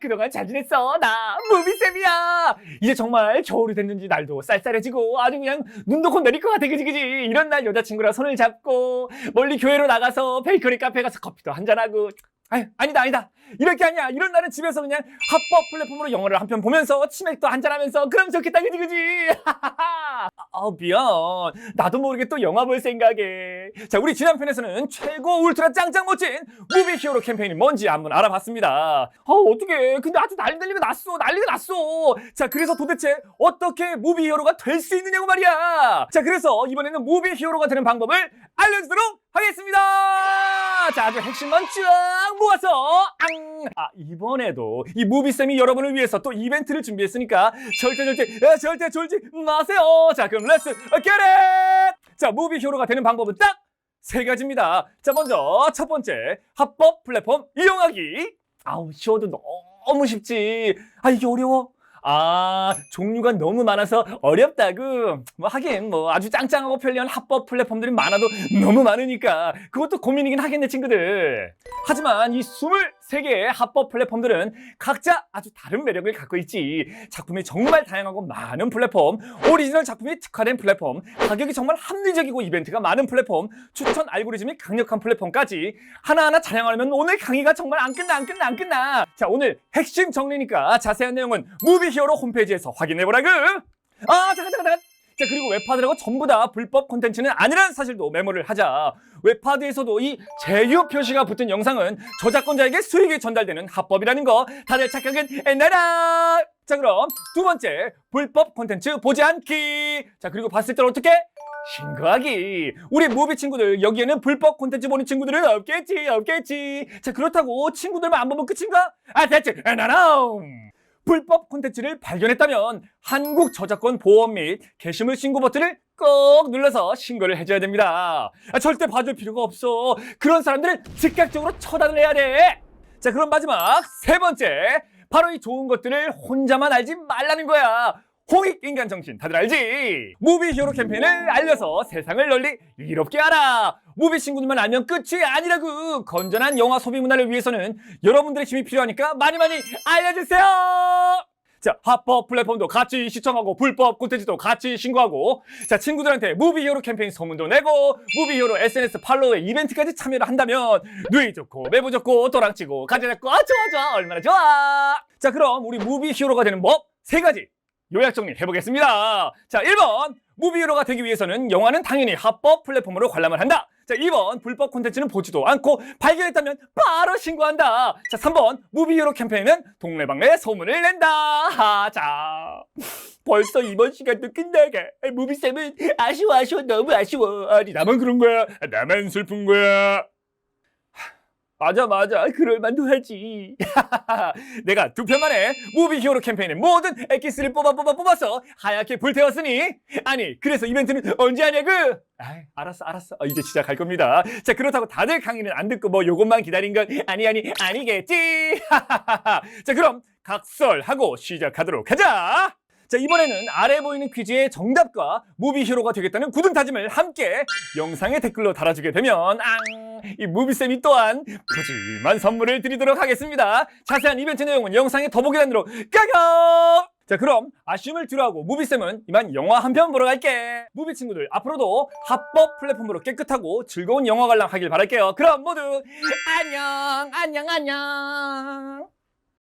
그동안 잘 지냈어. 나 무비쌤이야. 이제 정말 겨울이 됐는지 날도 쌀쌀해지고 아주 그냥 눈도 곧 내릴 것 같아. 그지 그지? 이런 날 여자친구랑 손을 잡고 멀리 교회로 나가서 베이커리 카페 가서 커피도 한잔하고 아니, 아니다 아니다. 이렇게 아니야 이런 날은 집에서 그냥 합법 플랫폼으로 영화를 한 편 보면서 치맥도 한잔하면서 그럼 좋겠다. 그지 그지? 아, 아 미안. 나도 모르게 또 영화 볼 생각에. 자 우리 지난 편에서는 최고 울트라 짱짱 멋진 무비 히어로 캠페인이 뭔지 한번 알아봤습니다. 아 어떻게 근데 아주 난리가 났어. 난리가 났어. 자 그래서 도대체 어떻게 무비 히어로가 될 수 있느냐고 말이야. 자 그래서 이번에는 무비 히어로가 되는 방법을 알려주도록 하겠습니다 자 아주 핵심만 쫙 모아서 앙! 아 이번에도 이 무비쌤이 여러분을 위해서 또 이벤트를 준비했으니까 절대 절대 에, 절대 졸지 마세요. 자 그럼 렛츠 겟잇 자 무비 히어로가 되는 방법은 딱 세 가지입니다. 자 먼저 첫 번째 합법 플랫폼 이용하기. 아우 쉬워도 너무 쉽지. 아 이게 어려워 아 종류가 너무 많아서 어렵다고. 뭐 하긴 뭐 아주 짱짱하고 편리한 합법 플랫폼들이 많아도 너무 많으니까 그것도 고민이긴 하겠네 친구들. 하지만 이 23개의 합법 플랫폼들은 각자 아주 다른 매력을 갖고 있지. 작품이 정말 다양하고 많은 플랫폼 오리지널 작품이 특화된 플랫폼 가격이 정말 합리적이고 이벤트가 많은 플랫폼 추천 알고리즘이 강력한 플랫폼까지 하나하나 자랑하려면 오늘 강의가 정말 안 끝나 안 끝나 안 끝나. 자 오늘 핵심 정리니까 자세한 내용은 무비 히어로 홈페이지에서 확인해 보라구! 아 잠깐 잠깐 잠깐 자 그리고 웹하드라고 전부 다 불법 콘텐츠는 아니라는 사실도 메모를 하자. 웹하드에서도 이 제휴 표시가 붙은 영상은 저작권자에게 수익이 전달되는 합법이라는 거 다들 착각은 엔나라? 자 그럼 두 번째 불법 콘텐츠 보지 않기. 자 그리고 봤을 때 어떻게? 신고하기. 우리 무비 친구들 여기에는 불법 콘텐츠 보는 친구들은 없겠지 없겠지. 자 그렇다고 친구들만 안 보면 끝인가? 아 대체 엔나라 불법 콘텐츠를 발견했다면 한국 저작권 보험 및 게시물 신고 버튼을 꼭 눌러서 신고를 해줘야 됩니다. 아, 절대 봐줄 필요가 없어. 그런 사람들은 즉각적으로 처단을 해야 돼. 자, 그럼 마지막 세 번째. 바로 이 좋은 것들을 혼자만 알지 말라는 거야. 홍익 인간 정신 다들 알지? 무비 히어로 캠페인을 알려서 세상을 널리 이롭게 알아. 무비 친구들만 알면 끝이 아니라고. 건전한 영화 소비 문화를 위해서는 여러분들의 힘이 필요하니까 많이 많이 알려주세요. 자, 합법 플랫폼도 같이 시청하고 불법 콘텐츠도 같이 신고하고 자, 친구들한테 무비 히어로 캠페인 소문도 내고 무비 히어로 SNS 팔로우에 이벤트까지 참여를 한다면 누이 좋고 매부 좋고 도랑치고 가자 잡고 아 좋아 좋아 얼마나 좋아. 자, 그럼 우리 무비 히어로가 되는 법 세 가지 요약 정리 해보겠습니다. 자, 1번. 무비 히어로가 되기 위해서는 영화는 당연히 합법 플랫폼으로 관람을 한다. 자, 2번. 불법 콘텐츠는 보지도 않고 발견했다면 바로 신고한다. 자, 3번. 무비 히어로 캠페인은 동네방네 소문을 낸다. 하, 자. 벌써 이번 시간도 끝나가. 무비쌤은 아쉬워, 아쉬워, 너무 아쉬워. 아니, 나만 그런 거야? 나만 슬픈 거야? 맞아 맞아. 그럴만도 하지. 내가 두 편 만에 무비 히어로 캠페인의 모든 엑기스를 뽑아 뽑아 뽑아서 하얗게 불태웠으니? 아니 그래서 이벤트는 언제 하냐고? 아이, 알았어 알았어. 어, 이제 시작할 겁니다. 자 그렇다고 다들 강의는 안 듣고 뭐 요것만 기다린 건 아니 아니 아니겠지? 자 그럼 각설하고 시작하도록 하자 자 이번에는 아래 보이는 퀴즈의 정답과 무비 히어로가 되겠다는 굳은 다짐을 함께 영상에 댓글로 달아주게 되면 앙 이 무비쌤이 또한 푸짐한 선물을 드리도록 하겠습니다. 자세한 이벤트 내용은 영상의 더보기란으로 까겨 자 그럼 아쉬움을 뒤로하고 무비쌤은 이만 영화 한 편 보러 갈게. 무비 친구들 앞으로도 합법 플랫폼으로 깨끗하고 즐거운 영화 관람 하길 바랄게요. 그럼 모두 안녕 안녕 안녕